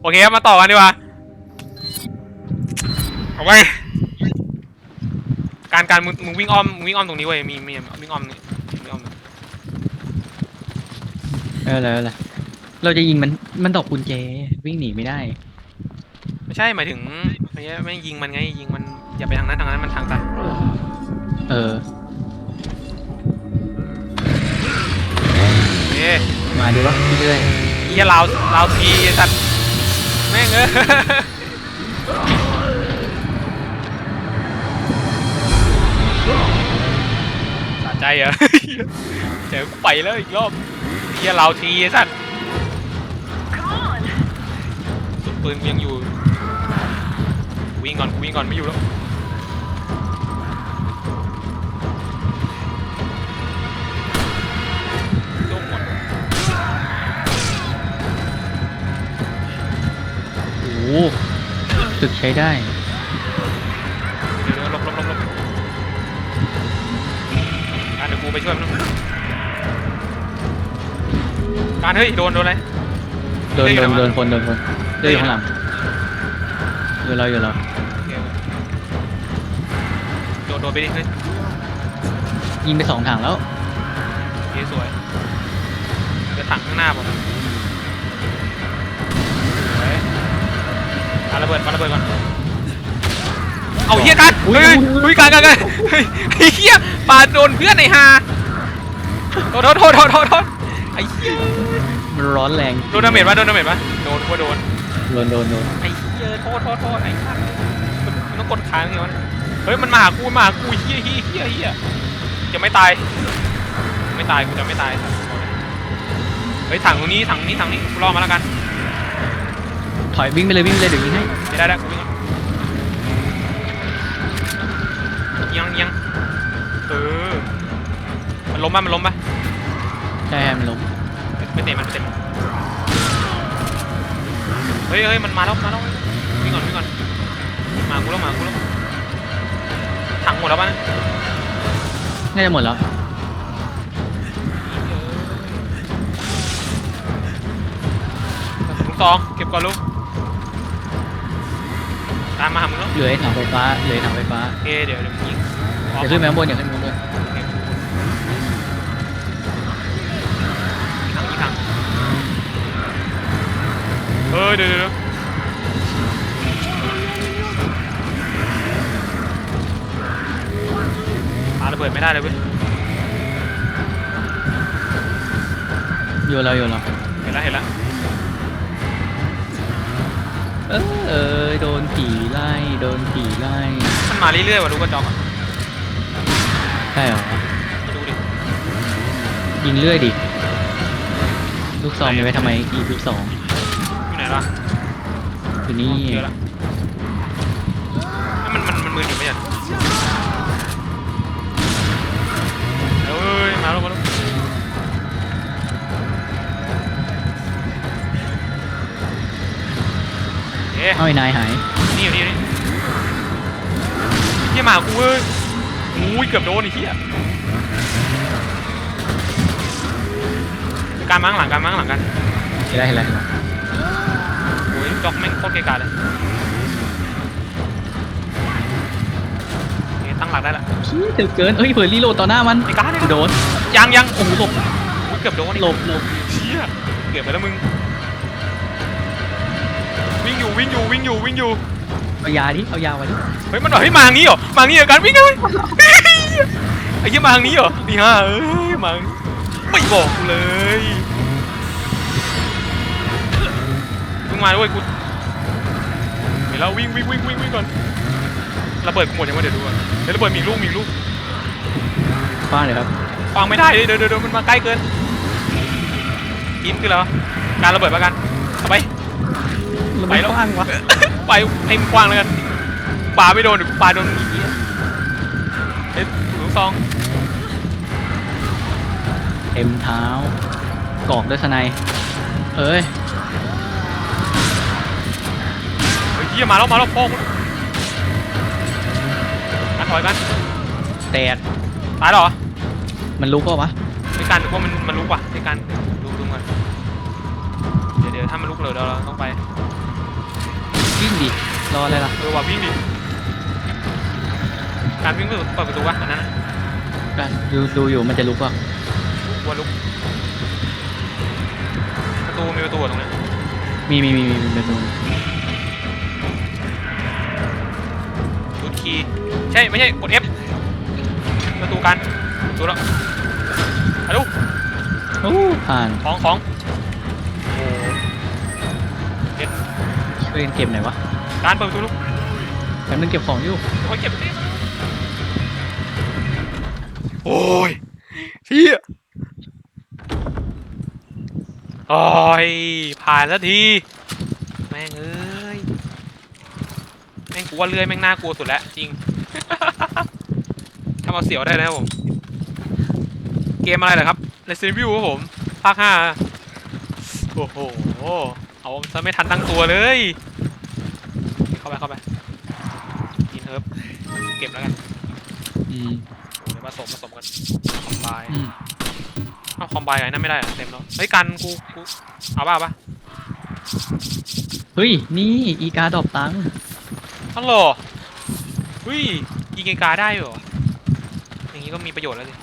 โอเคครับมาต่อกันดีกว่าเอาไว้การการมึงมึงวิ่งอ้อมมึงวิ่งอ้อมตรงนี้เว้ยมีมีวิ่งอ้อมนี่วิ่งอ้อมนี่เออแล้วละเราจะยิงมันมันตกกุญแจวิ่งหนีไม่ได้ ไม่ใช่หมายถึงไม่ใช่ไม่ยิงมันไงยิงมันอย่าไปทางนั้นทางนั้นมันทางตันเออเอ๊ะมาดูวะพี่เรื่อยเฮียลาวลาวทีสัตว์แม่งเอ้ยสะใจเหรอเดี๋ยวกูไปแล้วอีกรอบเฮียลาวทีสัตว์ปืนยังอยู่วิ่งก่อนวิ่งก่อนไม่อยู่แล้ว โอ้โหตึกใช้ได้เดี๋ยวเดี๋ยวหลบหลบหลบหลบการเดี๋ยวกูไปช่วยมันนะการเฮ้ยโดนโดนอะไรโดนเฮ้ยโดนเดี๋ยวโดนคนโดนคนเดินอยู่ข้างหลังอยู่เราอยู่เราโอเคโดนโดนไปดิเฮ้ยยิงไปสองถังแล้วโอเคสวยเดี๋ยวถังข้างหน้าผมาระเบิดปาระเบิดก่อนเอาเฮียกันเฮ้ยเฮ้ยเฮ้ยกันกันกันเฮ้ยไอ้เฮียปาโดนเพื่อนไอ้ฮาโทษโทษโทษโทษโทษโทษไอ้เหี้ยมันร้อนแรงโดนดาเมจปะโดนดาเมจปะโดนว่าโดนโดนโดนโดนไอ้เหี้ยโทษโทษโทษไอ้สัตว์มันต้องกดค้างไงวะเฮ้ยมันมาหากูมันมาหากูเฮียเฮียเฮียเฮียจะไม่ตาย ไม่ตายกูจะไม่ตายสัตว์เฮ้ยถังตรงนี้ถังนี้ถังนี้กูรอมาแล้วกัน ถอยวิ่งไปเลยวิ่งไปเลยเดี๋ยวยิงให้ไม่ได้แล้วกูวิ่งก่อนยังยังเออมันล้มปะมันล้มปะใช่ให้มันลงไม่เตะมันไม่เตะมันเฮ้ยเฮ้ยมันมาแล้วมาแล้ววิ่งก่อนวิ่งก่อนมากูแล้วมากูแล้วถังหมดแล้วปะเนี่ยน่าจะหมดแล้วลูกซองเก็บก่อนลูกตามมาหามึงแล้วเหลือไอ้ถังไฟฟ้าเหลือไอ้ถังไฟฟ้าโอเคเดี๋ยวเดี๋ยวมึงยิงอย่าขึ้นไปข้างบนอย่าขึ้นไปข้างบนถังยิงถังเฮ้ยเดี๋ยวเดี๋ยวเดี๋ยวปาระเบิดไม่ได้เลยเว้ยอยู่เราอยู่เราเห็นแล้วเห็นแล้ว เออเออโดนผีไล่โดนผีไล่มันมาเรื่อยๆว่ะลูกกระจอกอะใช่เหรอมาดูดิยิงเรื่อยดิลูกซองมีไว้ทำไมอีกลูกซองอยู่ไหนล่ะอยู่นี่เจอแล้วเอ้ยมันมันมันมืออยู่ไหมเนี่ย เอ๊ะเอาไอ้นายหายนี่อยู่นี่อยู่นี่เฮียหมากูเอ้ยอุ้ยเกือบโดนไอ้เหี้ยการมั้งหลังการมั้งหลังกันเห็นไรเห็นไรเห็นไรโอ้ยจ็อกแม่งโคตรเกะกะเลยโอเคตั้งหลักได้ละชี้ถึกเกินเอ้ยเผื่อรีโหลดต่อหน้ามันไอ้การ์ดกูโดนยังยังโอ้โหหลบอุ๊ยเกือบโดนอีกหลบหลบเชี่ยเกือบไปแล้วมึงวิ่ง อยู่วิ่งอยู่วิ่งอยู่วิ่งอยู่ เอายาดิเอายาไว้ดิเฮ้ยมันบอกให้มาทางนี้เหรอ มาทางนี้เหรอการวิ่งเลยไอ้เหี้ยมาทางนี้เหรอนี่ฮะเอ้ยมาทางนี้ไม่บอกกูเลยมึงมาด้วยกูเห็นแล้ววิ่งวิ่งวิ่งวิ่งวิ่งก่อนระเบิดกูหมดยังไม่เดี๋ยวดูก่อนเฮ้ยระเบิดมีอีกลูกมีอีกลูกฟ้าเลยครับฟังไม่ได้เดี๋ยวเดี๋ยวเดี๋ยวมันมาใกล้เกินกินคือแล้วการระเบิดประกันเอาไป ไปแล้วฟ้างวะไปให้มันกว้างแล้วกันปาไม่โดนเดี๋ยวกูปาโดนอีกทีเฮ้ยลูกซองเต็มเท้ากรอกด้วยสไนด์เอ้ยเฮ้ยเฮียมาแล้วมาแล้วพ่อกูอันถอยกันแตดตายแล้วเหรอมันลุกปะวะในการถือว่ามันมันลุกว่ะในการดูดูก่อนเดี๋ยวเดี๋ยวถ้ามันลุกเราเดี๋ยวเดี๋ยวเราต้องไปวิ่ง ดิรออะไรล่ะเออว่าวิ่งดิการวิ่งเปิดเปิดประตูวะอันนั้นน่ะอะดูดูอยู่มันจะลุกป่ะกลัวลุกประตูมีประตูอะตรงนั้นมีมีมีมีมีเป็นดูรูดคีย์ใช่ไม่ใช่กด F ประตูกันดูแล้วฮัลโหล โอ้ผ่านของของ ช่วยกันเก็บหน่อยวะการเปิดประตูลูกแป๊บนึงเก็บของอยู่ โอ้ยเก็บดิโอ้ยพี่โอ้ยผ่านแล้วทีแม่งเอ้ยแม่งกูว่าเลื่อยแม่งน่ากลัวสุดแล้วจริง ทำเอาเสียวได้นะครับผม เกมอะไรเหรอครับ Resident Evil ครับผม ภาคห้าโอ้โห เอาซะไม่ทันตั้งตัวเลย เข้าไปเข้าไปกินเฮิร์บเก็บแล้วกันอืมเดี๋ยวผสมผสมกันคอมไบอืมเอ้าคอมไบไงนั่นไม่ได้เหรอเต็มแล้วเฮ้ยกันกูกูเอาป่ะเอาป่ะเฮ้ย นี่อีกาดอกตังค์ฮัลโหลเฮ้ยยิงไกลๆได้เหรออย่างงี้ก็มีประโยชน์แล้วสิ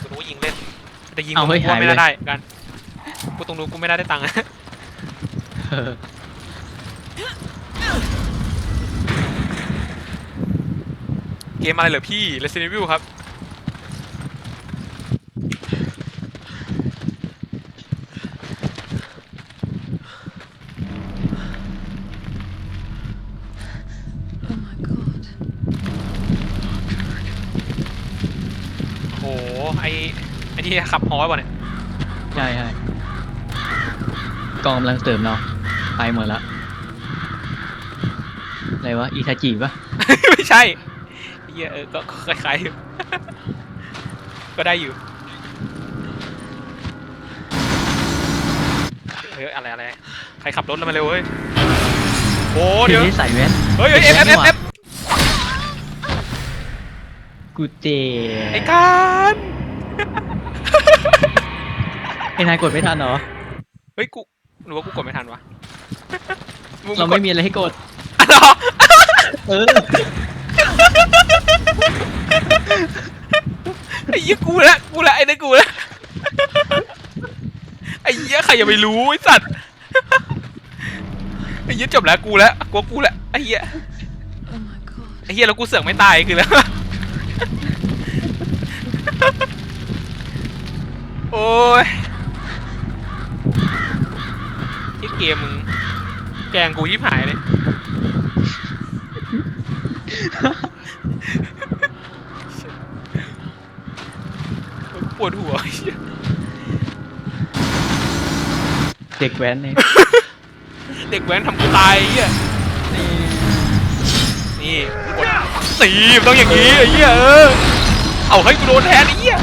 กูรู้ว่ายิงเล่นแต่ยิงเอาเฮ้ยกูว่าหายไปไม่เลยได้กันกูตรงนู้นกูไม่ได้ได้ตังค์ เออเกมอะไรเหรอพี่ Resident Evil ครับ Oh my god. โอ้โห ไอไอที่ขับฮอไว้บ่เนี่ย ใช่ใช่กองกำลังเสริมเรา ไปหมดละอะไรวะอีทาจิปะไม่ใช่เฮียเออก็ก็คล้ายๆอยู่ก็ได้อยู่เฮ้ยอะไรอะไรใครขับรถแล้วมาเร็วเฮ้ยโอ้เดี๋ยวที่ใส่แว่นเฮ้ยเฮ้ยเอฟเอฟเอฟเอฟกูเจไอ้การไอ้นายกดไม่ทันเหรอ เฮ้ยกูหรือว่ากูกดไม่ทันวะ เราไม่มีอะไรให้กด อ๋อเหรอเออ ไอ้เหี้ยกูละกูละไอ้นี่นกูละไอ้เหี้ยใครจะไปรู้ไอ้สัตว์ไอ้เหี้ยจบแล้วกูละกูกูละไอ้เหี้ย Oh my god. ไอ้เหี้ยแล้วกูเสือกไม่ตายคือแล้ว โอ้ยไอ้ เกมมึงแกล้งกูยิบหายเลย ปวดหัวไอ้เหี้ยเด็กแว้นเนี่ยเด็กแว้นทำกูตายไอ้เหี้ยนี่กดสีมันต้องอย่างนี้ไอ้เหี้ยเออเอาให้กูโดนแทนไอ้เหี้ย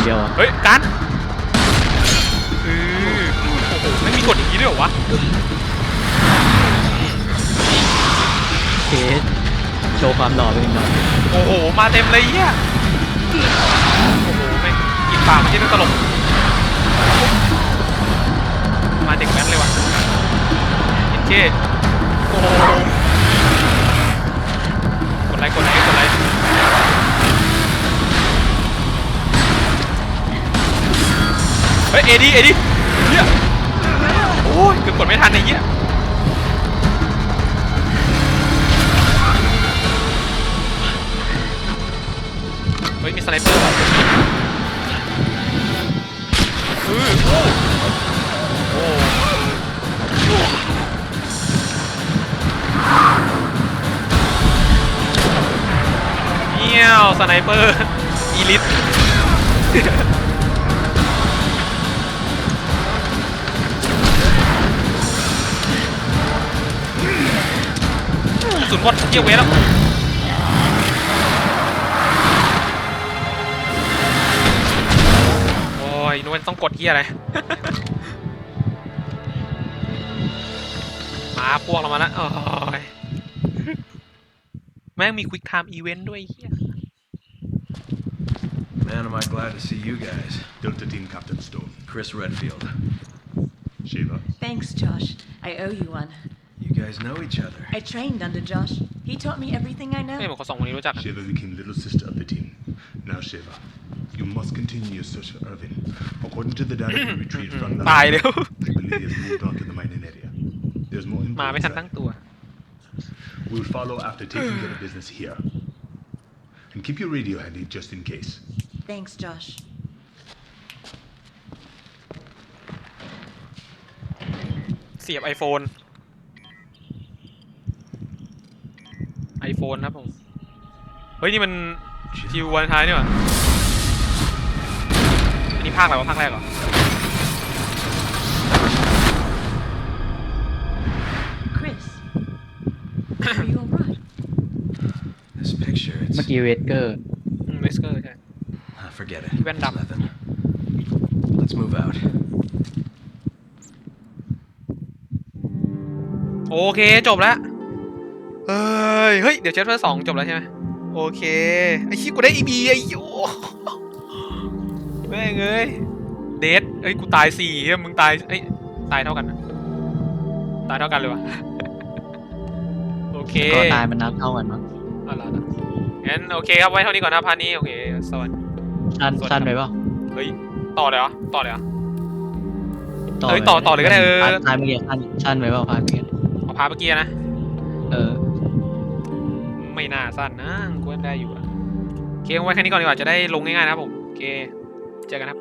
มีให้กดคนเดียวอะเฮ้ยกันเออโอ้โหไม่มีกดอย่างนี้ด้วยเหรอวะเคสโชว์ความหล่อไปหนึ่งหน่อยโอ้โหมาเต็มเลยไอ้เหี้ยโอ้โหแม่งกินปากมันที่ตลกมาเด็กแว้นเลยว่ะเห็นเท่โอ้โหกดไลค์กดไลค์กดไลค์ เฮ้ยเอดีเอดีเฮียโอ้ยเกือบกดไม่ทันไอ้เหี้ยเฮ้ยมีสไนเปอร์อือโอ้โอ้เงี้ยวสไนเปอร์อีลิท สุนหมดเยี่ยวเวแล้วโอ้ยนู้นต้องกดเฮียอะไรมาพวกเรามาแล้วโอ้ยแม่งมีควิกไทม์อีเวนต์ด้วยเฮีย Man, am I glad to see you guys. Delta Team Captain Stone. Chris Redfield. Shiva. Thanks, Josh. I owe you one. You guys know each other. I trained under Josh. He taught me everything I ไม่เหมื know. อนคนสองคนนี้รู้จักกัน Shiva became little sister of the team. Now, Shiva, you must continue your search for Irvin. According to the data we retrieved from the ตายเร็ว we believe he has moved on to the mining area. There's more มา info ไม่ทันตั้ง inside. ตัว We'll follow after taking care of business here. And keep your radio handy just in case. Thanks, Josh. เสียบ iPhone iPhone ครับผม เฮ้ย นี่มันคิววันท้ายนี่หว่าอันนี้ภาคอะไรวะภาคแรกเหรอ Chris. Are you alright? This picture, เมื่อ it's. กี้เวสเกอร์เวสเกอร์ใช่ Ah, forget it. Van It's Damme. nothing. Let's move out. โอเค จบแล้ว เฮ้ย เฮ้ย เดี๋ยวเชฟเฟอร์สองจบแล้วใช่ไหมโอเค ไอ้ชี้ยกูได้อีบีไอ้โยแม่งเอ้ย เดทเอ้ย กูตายสี่เฮ้ยมึงตายเอ้ย ตายเท่ากันนะตายเท่ากันเลยวะโอเคก็ตายมันนับเท่ากันมั้งเอาล่ะนะงั้นโอเคครับไว้เท่านี้ก่อนนะพาร์ทนี้โอเคสวัสดีสั้นสวัสดีสั้นครับไปเปล่าเฮ้ย ต่อเลยเหรอ ต่อเลยเหรอต่อเอ้ยไปต่อต่อเลยก็ได้เออพาร์ทพาร์ทเมื่อกี้สั้นสั้นไปเปล่าพาร์ทเมื่อกี้เอาพาร์ทเมื่อกี้นะเออ ไม่น่าสั้นนะกูว่าได้อยู่อะโอเคไว้แค่นี้ก่อนดีกว่าจะได้ลงง่ายๆนะครับผมโอเคเจอกันครับ